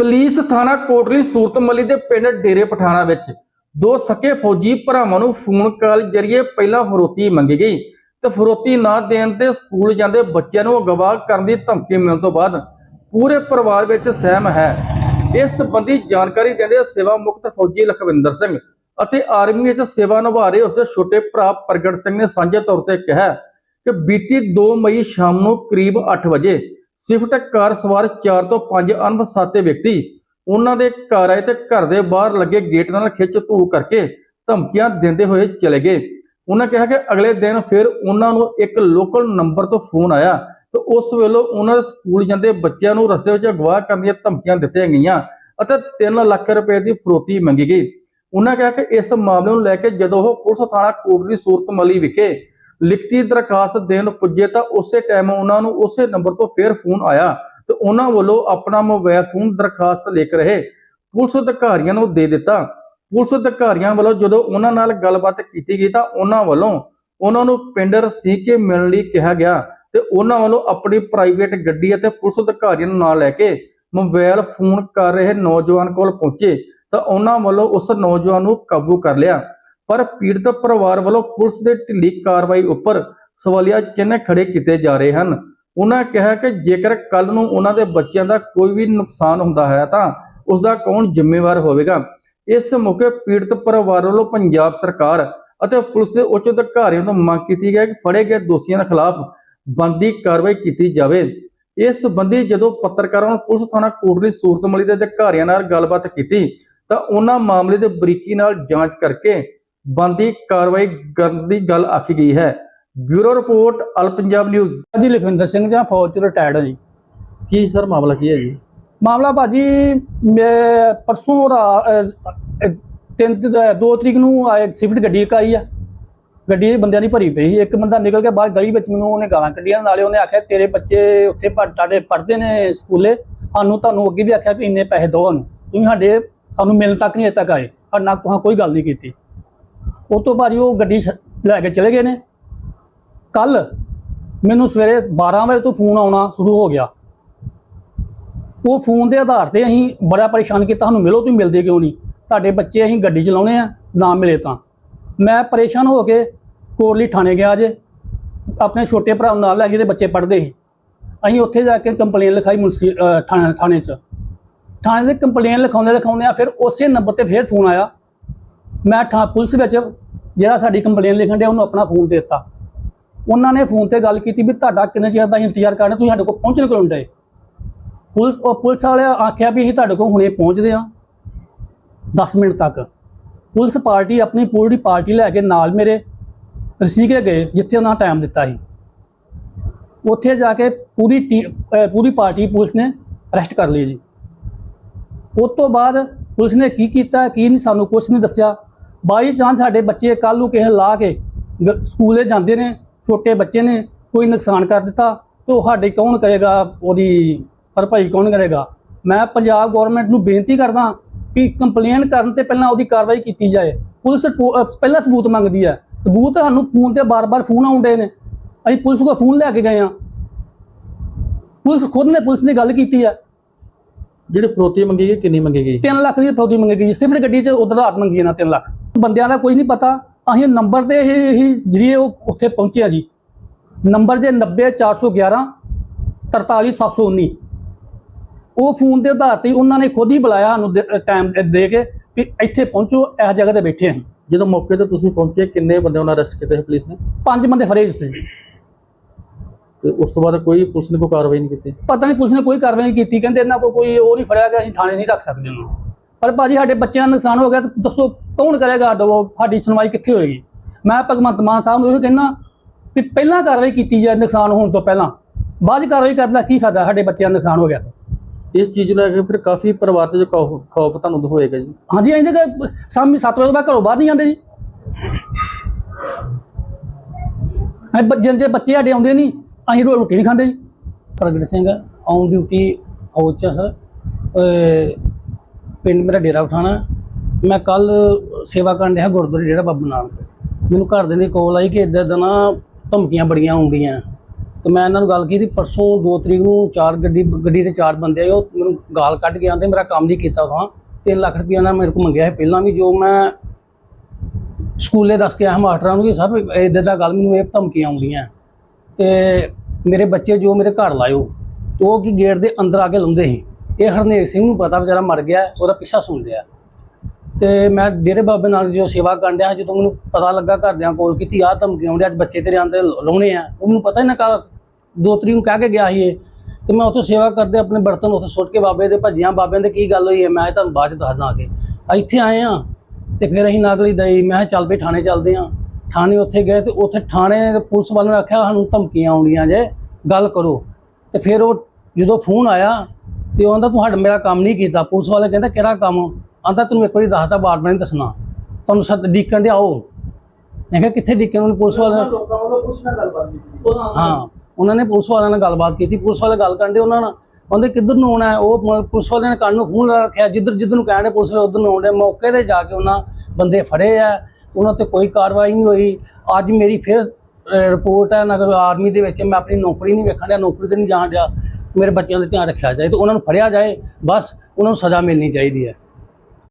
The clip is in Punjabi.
ਪੁਲਿਸ ਥਾਣਾ ਕੋਟਲੀ ਸੂਰਤਮਲੀ ਦੇ ਪਿੰਡ ਡੇਰੇ ਪਠਾਣਾ ਵਿੱਚ ਦੋ ਸਕੇ ਫੌਜੀ ਭਰਾਵਾਂ ਨੂੰ ਫੋਨ ਕਾਲ ਜਰੀਏ ਪਹਿਲਾਂ ਫਰੋਤੀ ਮੰਗੀ ਗਈ ਤੇ ਫਰੋਤੀ ਨਾ ਦੇਣ ਤੇ ਸਕੂਲ ਜਾਂਦੇ ਬੱਚਿਆਂ ਨੂੰ ਅਗਵਾ ਕਰਨ ਦੀ ਧਮਕੀ ਮਿਲਣ ਤੋਂ ਬਾਅਦ ਪੂਰੇ ਪਰਿਵਾਰ ਵਿੱਚ ਸਹਿਮ ਹੈ। ਇਸ ਸੰਬੰਧੀ ਜਾਣਕਾਰੀ ਦਿੰਦੇ ਸੇਵਾ ਮੁਕਤ ਫੌਜੀ ਲਖਵਿੰਦਰ ਸਿੰਘ ਅਤੇ ਆਰਮੀ ਵਿੱਚ ਸੇਵਾ ਨਿਭਾ ਰਹੇ ਉਸਦੇ ਛੋਟੇ ਭਰਾ ਪ੍ਰਗਟ ਸਿੰਘ ਨੇ ਸਾਂਝੇ ਤੌਰ ਤੇ ਕਿਹਾ ਕਿ ਬੀਤੀ 2 ਮਈ ਸ਼ਾਮ ਨੂੰ ਕਰੀਬ 8 ਵਜੇ ਸਵਿਫਟ ਕਾਰ ਸਵਾਰ 4 ਤੋਂ 5 ਅਣਪਛਾਤੇ ਵਿਅਕਤੀ ਉਹਨਾਂ ਦੇ ਘਰ ਆਏ ਤੇ ਘਰ ਦੇ ਬਾਹਰ ਲੱਗੇ ਗੇਟ ਨਾਲ ਖਿੱਚ ਧੂ ਕਰਕੇ ਧਮਕੀਆਂ ਦਿੰਦੇ ਹੋਏ ਚਲੇ ਗਏ। ਉਹਨਾਂ ਕਿਹਾ ਕਿ ਅਗਲੇ ਦਿਨ ਫਿਰ ਉਹਨਾਂ ਨੂੰ ਇੱਕ ਲੋਕਲ ਨੰਬਰ ਤੋਂ ਫੋਨ ਆਇਆ ਤੇ ਉਸ ਵੇਲੇ ਉਹਨਾਂ ਦੇ ਸਕੂਲ ਜਾਂਦੇ ਬੱਚਿਆਂ ਨੂੰ ਰਸਤੇ ਵਿੱਚ ਅਗਵਾ ਕਰਨ ਦੀਆਂ ਧਮਕੀਆਂ ਦਿੱਤੀਆਂ ਗਈਆਂ ਅਤੇ 3 ਲੱਖ ਰੁਪਏ ਦੀ ਫਰੋਤੀ ਮੰਗੀ ਗਈ। ਉਹਨਾਂ ਕਿਹਾ ਕਿ ਇਸ ਮਾਮਲੇ ਨੂੰ ਲੈ ਕੇ ਜਦੋਂ ਉਹ ਪੁਲਿਸ ਥਾਣਾ ਕੋਟਲੀ ਸੂਰਤਮਲੀ ਵਿਖੇ ਲਿਖਤੀ ਦਰਖਾਸਤ ਦੇਣ ਪੁੱਜੇ ਤਾਂ ਉਸੇ ਟਾਈਮ ਉਹਨਾਂ ਨੂੰ ਉਸੇ ਨੰਬਰ ਤੋਂ ਫੇਰ ਫੋਨ ਆਇਆ ਤੇ ਉਹਨਾਂ ਵੱਲੋਂ ਆਪਣਾ ਮੋਬਾਈਲ ਫੋਨ ਦਰਖਾਸਤ ਲਿਖ ਰਹੇ ਪੁਲਿਸ ਅਧਿਕਾਰੀਆਂ ਨੂੰ ਦੇ ਦਿੱਤਾ। ਪੁਲਿਸ ਅਧਿਕਾਰੀਆਂ ਵੱਲੋਂ ਜਦੋਂ ਉਹਨਾਂ ਨਾਲ ਗੱਲਬਾਤ ਕੀਤੀ ਗਈ ਤਾਂ ਉਹਨਾਂ ਵੱਲੋਂ ਉਹਨਾਂ ਨੂੰ ਪਿੰਡ ਰਸੀਕੇ ਮਿਲਣ ਲਈ ਕਿਹਾ ਗਿਆ ਤੇ ਉਹਨਾਂ ਵੱਲੋਂ ਆਪਣੀ ਪ੍ਰਾਈਵੇਟ ਗੱਡੀ ਅਤੇ ਪੁਲਿਸ ਅਧਿਕਾਰੀਆਂ ਨੂੰ ਨਾਲ ਲੈ ਕੇ ਮੋਬਾਈਲ ਫੋਨ ਕਰ ਰਹੇ ਨੌਜਵਾਨ ਕੋਲ ਪਹੁੰਚੇ ਤਾਂ ਉਹਨਾਂ ਵੱਲੋਂ ਉਸ ਨੌਜਵਾਨ ਨੂੰ ਕਾਬੂ ਕਰ ਲਿਆ। ਪਰ ਪੀੜਤ ਪਰਿਵਾਰ ਵੱਲੋਂ ਪੁਲਿਸ ਦੇ ਢਿੱਲੀ ਕਾਰਵਾਈ ਉੱਪਰ ਸਵਾਲੀਆ ਚਿੰਨ੍ਹ ਖੜੇ ਕੀਤੇ ਜਾ ਰਹੇ ਹਨ। ਉਹਨਾਂ ਕਿਹਾ ਕਿ ਜੇਕਰ ਕੱਲ ਨੂੰ ਉਹਨਾਂ ਦੇ ਬੱਚਿਆਂ ਦਾ ਕੋਈ ਵੀ ਨੁਕਸਾਨ ਹੁੰਦਾ ਹੈ ਤਾਂ ਉਸ ਦਾ ਕੌਣ ਜ਼ਿੰਮੇਵਾਰ ਹੋਵੇਗਾ? ਇਸ ਮੌਕੇ ਪੀੜਤ ਪਰਿਵਾਰ ਵੱਲੋਂ ਪੰਜਾਬ ਸਰਕਾਰ ਅਤੇ ਪੁਲਿਸ ਦੇ ਉੱਚ ਅਧਿਕਾਰੀਆਂ ਤੋਂ ਮੰਗ ਕੀਤੀ ਗਈ ਕਿ ਫੜੇ ਗਏ ਦੋਸ਼ੀਆਂ ਦੇ ਖਿਲਾਫ ਬੰਦੀ ਕਾਰਵਾਈ ਕੀਤੀ ਜਾਵੇ। ਇਸ ਸੰਬੰਧੀ ਜਦੋਂ ਪੱਤਰਕਾਰਾਂ ਨੂੰ ਪੁਲਿਸ ਥਾਣਾ ਕੋਟਲੀ ਸੂਰਤਮਲੀ ਦੇ ਅਧਿਕਾਰੀਆਂ ਨਾਲ ਗੱਲਬਾਤ ਕੀਤੀ ਤਾਂ ਉਹਨਾਂ ਮਾਮਲੇ ਦੇ ਬਰੀਕੀ ਨਾਲ ਜਾਂਚ ਕਰਕੇ ਬੰਦੀ ਕਾਰਵਾਈ ਕਰਨ ਦੀ ਗੱਲ ਆਖੀ ਗਈ ਹੈ। ਬਿਊਰੋ ਰਿਪੋਰਟ ਅਲ ਪੰਜਾਬ ਨਿਊਜ਼। ਜੀ ਲਖਵਿੰਦਰ ਸਿੰਘ ਜਾਂ ਫੌਜ ਚ ਰਿਟਾਇਰਡ ਹਾਂ ਜੀ। ਕੀ ਸਰ ਮਾਮਲਾ ਕੀ ਹੈ ਜੀ? ਮਾਮਲਾ ਭਾਜੀ ਮੈਂ ਪਰਸੋਂ ਤਿੰਨ ਤੇ ਦੋ ਤਰੀਕ ਨੂੰ ਆਏ ਸਿਫਟ ਗੱਡੀ ਇੱਕ ਆਈ ਆ। ਗੱਡੀ ਬੰਦਿਆਂ ਦੀ ਭਰੀ ਪਈ। ਇੱਕ ਬੰਦਾ ਨਿਕਲ ਕੇ ਬਾਹਰ ਗਲੀ ਵਿੱਚ ਮੈਨੂੰ ਉਹਨੇ ਗਾਲਾਂ ਕੱਢੀਆਂ। ਨਾਲੇ ਉਹਨੇ ਆਖਿਆ ਤੇਰੇ ਬੱਚੇ ਉੱਥੇ ਪੜ੍ਹ ਤੁਹਾਡੇ ਪੜ੍ਹਦੇ ਨੇ ਸਕੂਲੇ। ਸਾਨੂੰ ਤੁਹਾਨੂੰ ਅੱਗੇ ਵੀ ਆਖਿਆ ਵੀ ਇੰਨੇ ਪੈਸੇ ਦਿਓ ਸਾਨੂੰ। ਤੁਸੀਂ ਸਾਡੇ ਸਾਨੂੰ ਮਿਲਣ ਤੱਕ ਨਹੀਂ ਅਜੇ ਤੱਕ ਆਏ। ਔਰ ਨਾ ਕੋਈ ਗੱਲ ਨਹੀਂ ਕੀਤੀ। ਉਹ ਤੋਂ ਭਾਜੀ ਉਹ ਗੱਡੀ ਛ- ਲੈ ਕੇ ਚਲੇ ਗਏ ਨੇ। ਕੱਲ ਮੈਨੂੰ ਸਵੇਰੇ 12 ਵਜੇ ਤੋਂ ਫੋਨ ਆਉਣਾ ਸ਼ੁਰੂ ਹੋ ਗਿਆ। ਉਹ ਫੋਨ ਦੇ ਆਧਾਰ ਤੇ ਅਸੀਂ ਬੜਾ ਪਰੇਸ਼ਾਨ ਕੀਤਾ ਤੁਹਾਨੂੰ ਮਿਲੋ ਤੁਸੀਂ ਮਿਲਦੇ ਕਿਉਂ ਨਹੀਂ? ਤੁਹਾਡੇ ਬੱਚੇ ਅਸੀਂ ਗੱਡੀ ਚਲਾਉਣੇ ਆ, ਨਾ ਮਿਲੇ ਤਾਂ। ਮੈਂ ਪਰੇਸ਼ਾਨ ਹੋ ਕੇ ਕੋਟਲੀ ਥਾਣੇ ਗਿਆ ਜੇ। ਆਪਣੇ ਛੋਟੇ ਭਰਾ ਨਾਲ ਲੈ ਕੇ ਤੇ ਬੱਚੇ ਪੜ੍ਹਦੇ ਸੀ। ਅਸੀਂ ਉੱਥੇ ਜਾ ਕੇ ਕੰਪਲੇਨ ਲਿਖਾਈ ਮੁਨਸੀ ਥਾਣੇ ਥਾਣੇ 'ਚ। ਥਾਣੇ ਦੇ ਕੰਪਲੇਨ ਲਿਖਾਉਂਦੇ ਲਿਖਾਉਂਦੇ ਆ, ਫਿਰ ਉਸੇ ਨੰਬਰ ਤੇ ਫਿਰ ਫੋਨ ਆਇਆ। ਮੈਂ ਥਾਂ ਪੁਲਿਸ ਵਿੱਚ ਜਿਹੜਾ ਸਾਡੀ ਕੰਪਲੇਨ ਲਿਖਣ ਡਿਆ, ਉਹਨੂੰ ਆਪਣਾ ਫੋਨ ਦੇ ਦਿੱਤਾ। ਉਹਨਾਂ ਨੇ ਫੋਨ ਤੇ ਗੱਲ ਕੀਤੀ ਵੀ ਤੁਹਾਡਾ ਕਿੰਨੇ ਚਿਰ ਦਾ ਇੰਤਜ਼ਾਰ ਕਰਨਾ, ਤੁਸੀਂ ਸਾਡੇ ਕੋਲ ਪਹੁੰਚਣ ਕਿਉਂ ਡਏ? ਪੁਲਿਸ ਉਹ ਪੁਲਿਸ ਵਾਲੇ ਆਖਿਆ ਵੀ ਅਸੀਂ ਤੁਹਾਡੇ ਕੋਲ ਹੁਣੇ ਪਹੁੰਚਦੇ ਆ 10 ਮਿੰਟ ਤੱਕ। ਪੁਲਿਸ ਪਾਰਟੀ ਆਪਣੀ ਪੂਰੀ ਪਾਰਟੀ ਲੈ ਕੇ ਨਾਲ ਮੇਰੇ ਰਸੀਕੇ ਗਏ, ਜਿੱਥੇ ਉਹਨਾਂ ਟਾਈਮ ਦਿੱਤਾ ਸੀ। ਉੱਥੇ ਜਾ ਕੇ ਪੂਰੀ ਟੀ- ਪੂਰੀ ਪਾਰਟੀ ਪੁਲਿਸ ਨੇ ਅਰੈਸਟ ਕਰ ਲਈ ਜੀ। ਉਸ ਤੋਂ ਬਾਅਦ ਪੁਲਿਸ ਨੇ ਕੀ ਕੀਤਾ, ਕੀ ਨਹੀਂ ਸਾਨੂੰ ਕੁਝ ਨਹੀਂ ਦੱਸਿਆ। ਬਾਈ ਚਾਂਸ ਸਾਡੇ ਬੱਚੇ ਕੱਲ ਨੂੰ ਕਿਸੇ ਲਾ ਕੇ ਸਕੂਲੇ ਜਾਂਦੇ ਨੇ ਛੋਟੇ ਬੱਚੇ ਨੇ ਕੋਈ ਨੁਕਸਾਨ ਕਰ ਦਿੱਤਾ ਤੇ ਉਹ ਸਾਡੇ ਕੌਣ ਕਰੇਗਾ ਉਹਦੀ ਭਰਪਾਈ ਕੌਣ ਕਰੇਗਾ? ਮੈਂ ਪੰਜਾਬ ਗਵਰਨਮੈਂਟ ਨੂੰ ਬੇਨਤੀ ਕਰਦਾ ਕਿ ਕੰਪਲੇਨ ਕਰਨ ਤੇ ਪਹਿਲਾਂ ਉਹਦੀ ਕਾਰਵਾਈ ਕੀਤੀ ਜਾਏ। ਪੁਲਿਸ ਪਹਿਲਾਂ ਸਬੂਤ ਮੰਗਦੀ ਹੈ। ਸਬੂਤ ਸਾਨੂੰ ਫੋਨ ਤੇ ਬਾਰ-ਬਾਰ ਫੋਨ ਆਉਂਦੇ ਨੇ। ਅਸੀਂ ਪੁਲਿਸ ਕੋਲ ਫੋਨ ਲੈ ਕੇ ਗਏ ਆ ਪੁਲਿਸ ਖੁਦ ਨੇ ਪੁਲਿਸ ਨੇ ਗੱਲ ਕੀਤੀ ਆ ਜਿਹੜੀ ਫਰੋਤੀ ਮੰਗੀ ਗਈ ਕਿੰਨੀ ਮੰਗੀ ਗਈ? 3 ਲੱਖ ਦੀ ਫਰੌਦੀ ਮੰਗੀ ਗਈ। ਸਿਫਟ ਗੱਡੀ 'ਚ ਉਧਰ ਰਾਤ ਮੰਗੀ ਇਹਨਾਂ 3 ਲੱਖ। ਬੰਦਿਆਂ ਦਾ ਕੋਈ ਨਹੀਂ ਪਤਾ। ਅਸੀਂ ਨੰਬਰ ਤੇ ਇਹ ਹੀ ਜਰੀਏ ਉਹ ਉੱਥੇ ਪਹੁੰਚਿਆ ਜੀ। ਨੰਬਰ ਜੇ 90411 43719 ਉਹ ਫੋਨ ਦੇ ਆਧਾਰ ਤੇ ਉਹਨਾਂ ਨੇ ਖੁਦ ਹੀ ਬੁਲਾਇਆ ਸਾਨੂੰ ਟਾਈਮ ਦੇ ਕੇ ਵੀ ਇੱਥੇ ਪਹੁੰਚੋ ਇਸ ਜਗ੍ਹਾ ਤੇ ਬੈਠੇ ਅਸੀਂ। ਜਦੋਂ ਮੌਕੇ ਤੇ ਤੁਸੀਂ ਪਹੁੰਚੇ ਕਿੰਨੇ ਬੰਦੇ ਉਹਨਾਂ ਅਰੈਸਟ ਕੀਤੇ ਸੀ ਪੁਲਿਸ ਨੇ? ਪੰਜ ਬੰਦੇ ਫੜੇ ਜੀ ਤੇ ਉਸ ਤੋਂ ਬਾਅਦ ਕੋਈ ਪੁਲਿਸ ਨੇ ਕੋਈ ਕਾਰਵਾਈ ਨਹੀਂ ਕੀਤੀ? ਪਤਾ ਨਹੀਂ ਪੁਲਿਸ ਨੇ ਕੋਈ ਕਾਰਵਾਈ ਨਹੀਂ ਕੀਤੀ। ਕਹਿੰਦੇ ਇਹਨਾਂ ਕੋਲ ਕੋਈ ਉਹ ਨਹੀਂ ਫੜਿਆ ਗਿਆ ਅਸੀਂ ਥਾਣੇ ਨਹੀਂ ਰੱਖ ਸਕਦੇ ਉਹਨੂੰ ਪਰ ਭਾਜੀ ਸਾਡੇ ਬੱਚਿਆਂ ਦਾ ਨੁਕਸਾਨ ਹੋ ਗਿਆ ਤਾਂ ਦੱਸੋ ਕੌਣ ਕਰੇਗਾ ਉਹ ਸਾਡੀ ਸੁਣਵਾਈ ਕਿੱਥੇ ਹੋਏਗੀ? ਮੈਂ ਭਗਵੰਤ ਮਾਨ ਸਾਹਿਬ ਨੂੰ ਇਹ ਕਹਿੰਦਾ ਵੀ ਪਹਿਲਾਂ ਕਾਰਵਾਈ ਕੀਤੀ ਜਾਏ ਨੁਕਸਾਨ ਹੋਣ ਤੋਂ ਪਹਿਲਾਂ। ਬਾਅਦ 'ਚ ਕਾਰਵਾਈ ਕਰਨ ਦਾ ਕੀ ਫਾਇਦਾ ਸਾਡੇ ਬੱਚਿਆਂ ਦਾ ਨੁਕਸਾਨ ਹੋ ਗਿਆ ਤਾਂ? ਇਸ ਚੀਜ਼ ਨੂੰ ਲੈ ਕੇ ਫਿਰ ਕਾਫੀ ਪਰਿਵਾਰ ਤੇ ਜੋ ਖੌਫ ਤੁਹਾਨੂੰ ਹੋਏਗਾ ਜੀ। ਹਾਂਜੀ ਅਸੀਂ ਤਾਂ ਸ਼ਾਮੀ 7 ਵਜੇ ਤੋਂ ਬਾਅਦ ਘਰੋਂ ਬਾਹਰ ਨਹੀਂ ਜਾਂਦੇ ਜੀ। ਅਸੀਂ ਬੱਚੇ ਜੇ ਬੱਚੇ ਸਾਡੇ ਆਉਂਦੇ ਨਹੀਂ ਅਸੀਂ ਰੋਟੀ ਨਹੀਂ ਖਾਂਦੇ ਜੀ। ਪ੍ਰਗਟ ਸਿੰਘ ਔਨ ਡਿਊਟੀ ਫੌਜ 'ਚ ਸਰ ਪਿੰਡ ਮੇਰਾ ਡੇਰਾ ਉਠਾਣਾ ਮੈਂ ਕੱਲ ਸੇਵਾ ਕਰਨ ਡਿਆ ਗੁਰਦੁਆਰੇ ਡੇਰਾ ਬਾਬਾ ਨਾਨਕ। ਮੈਨੂੰ ਘਰ ਦੇ ਦੀ ਕੋਲ ਆਈ ਕਿ ਇੱਦਾਂ ਦਾ ਨਾ ਧਮਕੀਆਂ ਬੜੀਆਂ ਆਉਂਦੀਆਂ। ਤੇ ਮੈਂ ਇਹਨਾਂ ਨੂੰ ਗੱਲ ਕੀਤੀ, ਪਰਸੋਂ 2 ਤਰੀਕ ਨੂੰ ਚਾਰ ਗੱਡੀ ਗੱਡੀ ਤੇ ਚਾਰ ਬੰਦੇ ਆਏ, ਉਹ ਮੈਨੂੰ ਗਾਲ ਕੱਢ ਕੇ ਆਂਦੇ ਮੇਰਾ ਕੰਮ ਨਹੀਂ ਕੀਤਾ ਉਥਾਂ। 3 ਲੱਖ ਰੁਪਏ ਨਾਲ ਮੇਰੇ ਕੋਲ ਮੰਗਿਆ ਹੈ ਪਹਿਲਾਂ ਵੀ, ਜੋ ਮੈਂ ਸਕੂਲੇ ਦੱਸ ਕੇ ਆਇਆ ਮਾਸਟਰਾਂ ਨੂੰ ਕਿ ਸਰ ਇਦਾਂ ਦਾ ਗੱਲ, ਮੈਨੂੰ ਇਹ ਧਮਕੀਆਂ ਆਉਂਦੀਆਂ। ਤੇ ਮੇਰੇ ਬੱਚੇ ਜੋ ਮੇਰੇ ਘਰ ਲਾਇਓ, ਉਹ ਕੀ ਗੇਟ ਦੇ ਅੰਦਰ ਆ ਕੇ ਲਾਉਂਦੇ ਸੀ। ਇਹ ਹਰਨੇਕ ਸਿੰਘ ਨੂੰ ਪਤਾ ਵਿਚਾਰਾ ਮਰ ਗਿਆ, ਉਹਦਾ ਪਿੱਛਾ ਸੁਣਦੇ ਆ ਤੇ ਮੈਂ ਡੇਰੇ ਬਾਬੇ ਨਾਲ ਜੋ ਸੇਵਾ ਕਰਨ ਡਿਆ ਜਦੋਂ ਮੈਨੂੰ ਪਤਾ ਲੱਗਾ ਘਰਦਿਆਂ ਕੋਲ ਕਿ ਤੀ ਆਹ ਧਮਕੀ ਆਉਂਦੇ ਅੱਜ ਬੱਚੇ ਤੇਰੇ ਆਂਦੇ ਲਾਉਣੇ ਆ। ਉਹ ਮੈਨੂੰ ਪਤਾ ਹੀ ਨਾ ਕੱਲ ਦੋ ਤਰੀਕ ਨੂੰ ਕਹਿ ਕੇ ਗਿਆ ਸੀ ਇਹ। ਤੇ ਮੈਂ ਉੱਥੇ ਸੇਵਾ ਕਰਦੇ ਆਪਣੇ ਬਰਤਨ ਉੱਥੇ ਸੁੱਟ ਕੇ ਬਾਬੇ ਦੇ ਭੱਜਿਆ। ਬਾਬਿਆਂ ਦੇ ਕੀ ਗੱਲ ਹੋਈ ਹੈ, ਮੈਂ ਤੁਹਾਨੂੰ ਬਾਅਦ ਚ ਦੱਸਦਾ ਆ ਕੇ। ਇੱਥੇ ਆਏ ਆ ਤੇ ਫਿਰ ਅਸੀਂ ਨਾਗਲੀ ਦਈ, ਮੈਂ ਚੱਲ ਪਈ ਥਾਣੇ ਚੱਲਦੇ ਆ ਥਾਣੇ ਉੱਥੇ ਗਏ ਤੇ ਉੱਥੇ ਥਾਣੇ ਦੇ ਪੁਲਿਸ ਵਾਲਿਆਂ ਨੇ ਆਖਿਆ ਸਾਨੂੰ ਧਮਕੀਆਂ ਆਉਂਦੀਆਂ ਜੇ, ਗੱਲ ਕਰੋ। ਤੇ ਫਿਰ ਉਹ ਜਦੋਂ ਫੋਨ ਆਇਆ ਤੇ ਉਹ ਕਹਿੰਦਾ ਤੂੰ ਸਾਡਾ ਮੇਰਾ ਕੰਮ ਨਹੀਂ ਕੀਤਾ। ਪੁਲਿਸ ਵਾਲੇ ਕਹਿੰਦਾ ਕਿਹੜਾ ਕੰਮ? ਆਂਦਾ ਤੈਨੂੰ ਇੱਕ ਵਾਰੀ ਦੱਸਦਾ ਬਾਰ ਬਾਰ ਨਹੀਂ ਦੱਸਣਾ। ਤੁਹਾਨੂੰ ਸੱਦ ਡੀਕਣ ਦੇ ਆਓ ਮੈਂ ਕਿਹਾ ਕਿੱਥੇ ਡੀਕਣ? ਨੂੰ ਪੁਲਿਸ ਵਾਲੇ ਹਾਂ ਉਹਨਾਂ ਨੇ ਪੁਲਿਸ ਵਾਲਿਆਂ ਨਾਲ ਗੱਲਬਾਤ ਕੀਤੀ। ਪੁਲਿਸ ਵਾਲੇ ਗੱਲ ਕਰਦੇ ਉਹਨਾਂ ਨਾਲ। ਕਹਿੰਦੇ ਕਿੱਧਰ ਨੂੰ ਆਉਣਾ ਉਹ ਮ- ਪੁਲਿਸ ਵਾਲਿਆਂ ਨੇ ਕੰਨ ਨੂੰ ਲਾ ਰੱਖਿਆ। ਜਿੱਧਰ ਜਿੱਧਰ ਨੂੰ ਕਹਿਣੇ ਪੁਲਿਸ ਵਾਲੇ ਉਧਰ ਨੂੰ ਆਉਂਦੇ ਮੌਕੇ ਤੇ ਜਾ ਕੇ ਉਹਨਾਂ ਬੰਦੇ ਫੜੇ ਆ। ਉਹਨਾਂ ਤੇ ਕੋਈ ਕਾਰਵਾਈ ਨਹੀਂ ਹੋਈ। ਅੱਜ ਮੇਰੀ ਫਿਰ ਰਿਪੋਰਟ ਹੈ ਨਗਰ ਆਰਮੀ ਦੇ ਵਿੱਚ, ਮੈਂ ਆਪਣੀ ਨੌਕਰੀ ਨਹੀਂ ਵੇਖਣ ਡਿਆ, ਨੌਕਰੀ ਤੇ ਨਹੀਂ ਜਾਣ ਡਿਆ, ਮੇਰੇ ਬੱਚਿਆਂ ਦਾ ਧਿਆਨ ਰੱਖਿਆ ਜਾਏ, ਤੇ ਉਹਨਾਂ ਨੂੰ ਫੜਿਆ ਜਾਏ, ਬਸ ਉਹਨਾਂ ਨੂੰ ਸਜ਼ਾ ਮਿਲਣੀ ਚਾਹੀਦੀ ਹੈ।